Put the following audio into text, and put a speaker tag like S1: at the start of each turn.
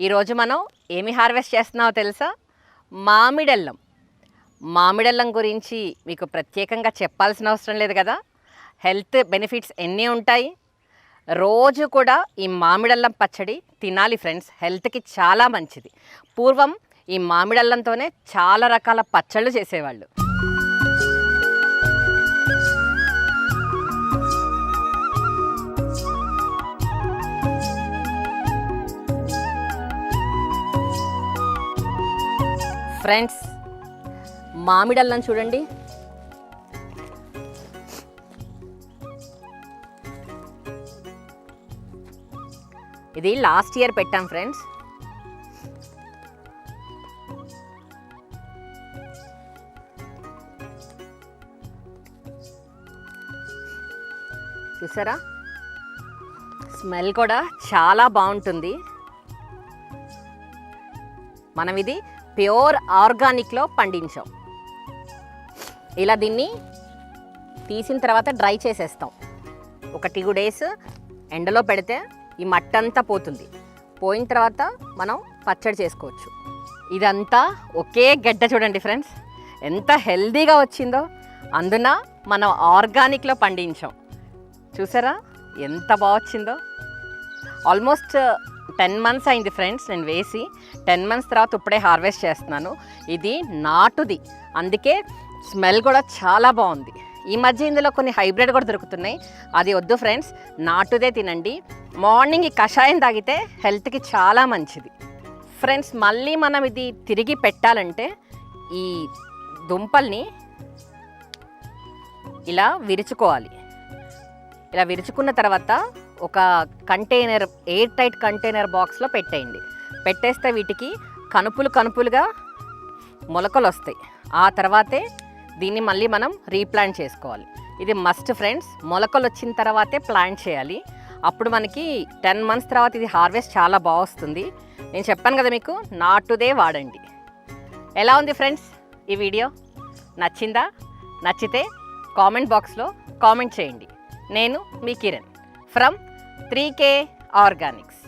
S1: ఈరోజు మనం ఏమి హార్వెస్ట్ చేస్తున్నావో తెలుసా? మామిడల్లం. మామిడల్లం గురించి మీకు ప్రత్యేకంగా చెప్పాల్సిన అవసరం లేదు కదా? హెల్త్ బెనిఫిట్స్ ఎన్ని ఉంటాయి? రోజు కూడా ఈ మామిడల్లం పచ్చడి తినాలి ఫ్రెండ్స్. హెల్త్కి చాలా మంచిది. పూర్వం ఈ మామిడల్లంతోనే చాలా రకాల పచ్చళ్ళు చేసేవాళ్ళు. ఫ్రెండ్స్ మామిడల్లం చూడండి. ఇది లాస్ట్ ఇయర్ పెట్టాం ఫ్రెండ్స్. చూసారా? స్మెల్ కూడా చాలా బాగుంటుంది. మనం ఇది ప్యూర్ ఆర్గానిక్లో పండించాం. ఇలా దీన్ని తీసిన తర్వాత డ్రై చేసేస్తాం. ఒక టూ డేస్ ఎండలో పెడితే ఈ మట్టంతా పోతుంది. పోయిన తర్వాత మనం పచ్చడి చేసుకోవచ్చు. ఇదంతా ఒకే గడ్డ చూడండి ఫ్రెండ్స్. ఎంత హెల్దీగా వచ్చిందో. అందున మనం ఆర్గానిక్లో పండించాం. చూసారా? ఎంత బాగా వచ్చిందో. ఆల్మోస్ట్ టెన్ మంత్స్ అయింది ఫ్రెండ్స్ నేను వేసి టెన్ మంత్స్ తర్వాత ఇప్పుడే హార్వెస్ట్ చేస్తున్నాను. ఇది నాటుది. అందుకే స్మెల్ కూడా చాలా బాగుంది. ఈ మధ్య ఇందులో కొన్ని హైబ్రిడ్ కూడా దొరుకుతున్నాయి. అది వద్దు ఫ్రెండ్స్ నాటుదే తినండి. మార్నింగ్ ఈ కషాయం తాగితే హెల్త్కి చాలా మంచిది. ఫ్రెండ్స్ మళ్ళీ మనం ఇది తిరిగి పెట్టాలంటే ఈ దుంపల్ని ఇలా విరుచుకోవాలి. ఇలా విరుచుకున్న తర్వాత ఒక కంటైనర్ ఎయిర్ టైట్ కంటైనర్ బాక్స్లో పెట్టేయండి. పెట్టేస్తే వీటికి కనుపులు కనుపులుగా మొలకలు వస్తాయి. ఆ తర్వాతే దీన్ని మళ్ళీ మనం రీప్లాంట్ చేసుకోవాలి. ఇది మస్ట్ ఫ్రెండ్స్ మొలకలు వచ్చిన తర్వాతే ప్లాంట్ చేయాలి. అప్పుడు మనకి టెన్ మంత్స్ తర్వాత ఇది హార్వెస్ట్ చాలా బాగా వస్తుంది. నేను చెప్పాను కదా మీకు నాటుదే వాడండి. ఎలా ఉంది ఫ్రెండ్స్ ఈ వీడియో? నచ్చిందా? నచ్చితే కామెంట్ బాక్స్లో కామెంట్ చేయండి. నేను మీ Kiran. From three K organics